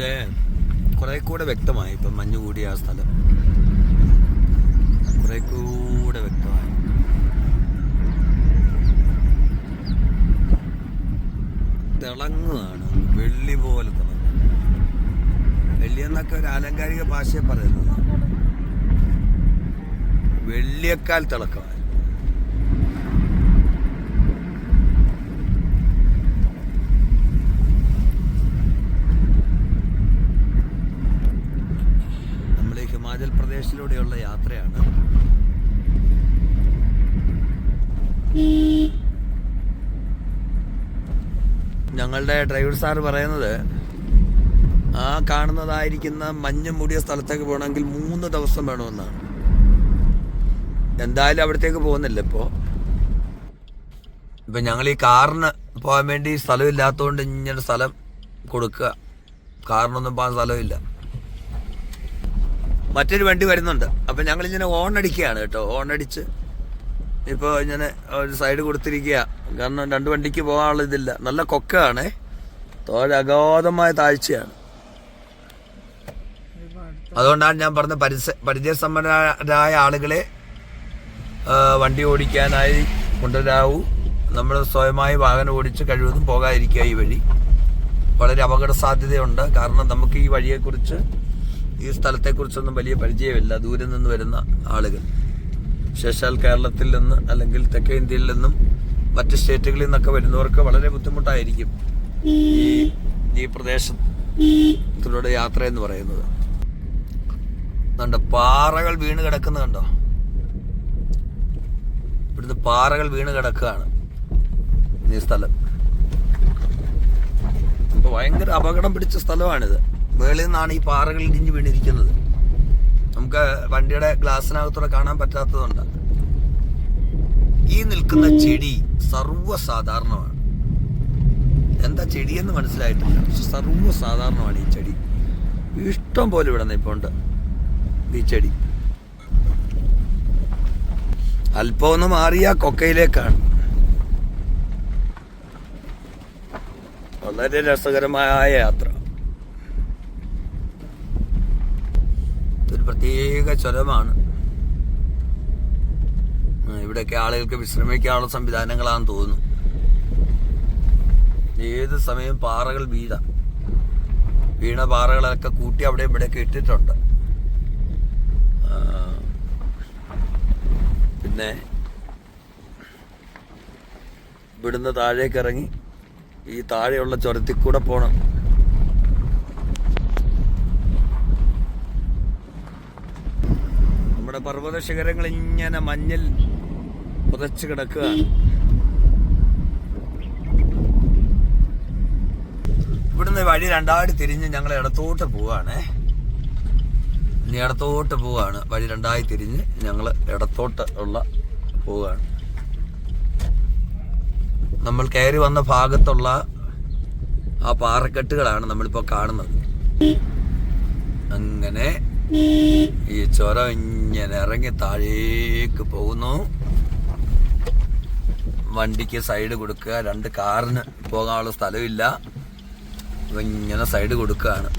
ഇത് കുറെ കൂടെ വ്യക്തമായി. ഇപ്പം മഞ്ഞ് കൂടിയ ആ സ്ഥലം. കുറെ കൂടെ വ്യക്തമായി. തിളങ്ങുകയാണ്. വെള്ളി പോലെ തിളങ്ങുക വെള്ളി എന്നൊക്കെ ഒരു ആലങ്കാരിക ഭാഷയെ പറയുന്നത്. വെള്ളിയേക്കാൽ തിളക്കമായി നമ്മൾ ഈ ഹിമാചൽ പ്രദേശിലൂടെയുള്ള യാത്രയാണ്. ഞങ്ങളുടെ ഡ്രൈവർ സാർ പറയുന്നത് ആ കാണുന്നതായിരിക്കുന്ന മഞ്ഞ് മൂടിയ സ്ഥലത്തേക്ക് പോകണമെങ്കിൽ മൂന്ന് ദിവസം വേണമെന്നാണ്. എന്തായാലും അവിടത്തേക്ക് പോകുന്നില്ല ഇപ്പോൾ ഇപ്പം ഞങ്ങൾ ഈ കാറിന് പോകാൻ വേണ്ടി സ്ഥലമില്ലാത്തതുകൊണ്ട് ഇങ്ങനെ സ്ഥലം കൊടുക്കുക. കാറിനൊന്നും പോകാൻ സ്ഥലമില്ല. മറ്റൊരു വണ്ടി വരുന്നുണ്ട്. അപ്പം ഞങ്ങളിങ്ങനെ അടിക്കുകയാണ് കേട്ടോ. ഓൺ അടിച്ച് ഇപ്പോൾ ഇങ്ങനെ ഒരു സൈഡ് കൊടുത്തിരിക്കുക. കാരണം രണ്ട് വണ്ടിക്ക് പോകാനുള്ള ഇതില്ല. നല്ല കൊക്കാണ് തോഴ അഗാധമായ താഴ്ചയാണ്. അതുകൊണ്ടാണ് ഞാൻ പറഞ്ഞ പരിസ പരിചയസമ്പന്നരായ ആളുകളെ വണ്ടി ഓടിക്കാനായി കൊണ്ടുവരാവൂ. നമ്മൾ സ്വയമായി വാഹനം ഓടിച്ച് കഴിവതും പോകാതിരിക്കുക ഈ വഴി. വളരെ അപകട സാധ്യതയുണ്ട് കാരണം നമുക്ക് ഈ വഴിയെക്കുറിച്ച് ഈ സ്ഥലത്തെക്കുറിച്ചൊന്നും വലിയ പരിചയമില്ല. ദൂരെ നിന്ന് വരുന്ന ആളുകൾ. വിശേഷാൽ കേരളത്തിൽ നിന്ന് അല്ലെങ്കിൽ തെക്കേ ഇന്ത്യയിൽ നിന്നും മറ്റ് സ്റ്റേറ്റുകളിൽ നിന്നൊക്കെ വരുന്നവർക്ക് വളരെ ബുദ്ധിമുട്ടായിരിക്കും ഈ ഈ പ്രദേശത്തിലൂടെ യാത്ര എന്ന് പറയുന്നത്. കണ്ടോ പാറകൾ വീണ് കിടക്കുന്ന കണ്ടോ? ഇവിടുന്ന് പാറകൾ വീണ് കിടക്കുകയാണ് ഈ സ്ഥലം. ഭയങ്കര അപകടം പിടിച്ച സ്ഥലമാണിത്. മേളിൽ നിന്നാണ് ഈ പാറകൾ ഇടിഞ്ഞു വീണിരിക്കുന്നത്. നമുക്ക് വണ്ടിയുടെ ഗ്ലാസ്സിനകത്തൂടെ കാണാൻ പറ്റാത്തതുണ്ട്. ഈ നിൽക്കുന്ന ചെടി സർവസാധാരണമാണ്. എന്താ ചെടിയെന്ന് മനസ്സിലായിട്ടില്ല. പക്ഷെ സർവസാധാരണമാണ് ഈ ചെടി. ഇഷ്ടം പോലെ ഇവിടെ നിൽപ്പുണ്ട് ഈ ചെടി. അല്പമൊന്ന് മാറിയ കൊക്കയിലേക്കാണ്. വളരെ രസകരമായ യാത്ര. ഒരു പ്രത്യേക ചുരമാണ് ഇവിടെയൊക്കെ ആളുകൾക്ക് വിശ്രമിക്കാനുള്ള സംവിധാനങ്ങളാണെന്ന് തോന്നുന്നു. ഏത് സമയം പാറകൾ വീഴ. വീണ പാറകളൊക്കെ കൂട്ടി അവിടെ ഇവിടെ ഇട്ടിട്ടുണ്ട്. പിന്നെ ഇവിടുന്ന് താഴേക്ക് ഇറങ്ങി ഈ താഴെയുള്ള ചുരത്തിൽ കൂടെ പോണം. നമ്മുടെ പർവത ശിഖരങ്ങൾ ഇങ്ങനെ മഞ്ഞിൽ പുതച്ചു കിടക്കുക. ഇവിടുന്ന് വഴി രണ്ടായിട്ട് തിരിഞ്ഞ് ഞങ്ങൾ ഇടത്തോട്ട് പോവാണ് ഇനി ഇടത്തോട്ട് പോവാണ് വഴി രണ്ടായി തിരിഞ്ഞ് ഞങ്ങൾ ഇടത്തോട്ട് ഉള്ള പോവാണ് നമ്മൾ കയറി വന്ന ഭാഗത്തുള്ള ആ പാറക്കെട്ടുകളാണ് നമ്മളിപ്പോൾ കാണുന്നത്. അങ്ങനെ ഈ ചുരം ഇങ്ങനെ ഇറങ്ങി താഴേക്ക് പോകുന്നു. വണ്ടിക്ക് സൈഡ് കൊടുക്കുക. രണ്ട് കാറിന് പോകാനുള്ള സ്ഥലമില്ല. ഇങ്ങനെ സൈഡ് കൊടുക്കുകയാണ്.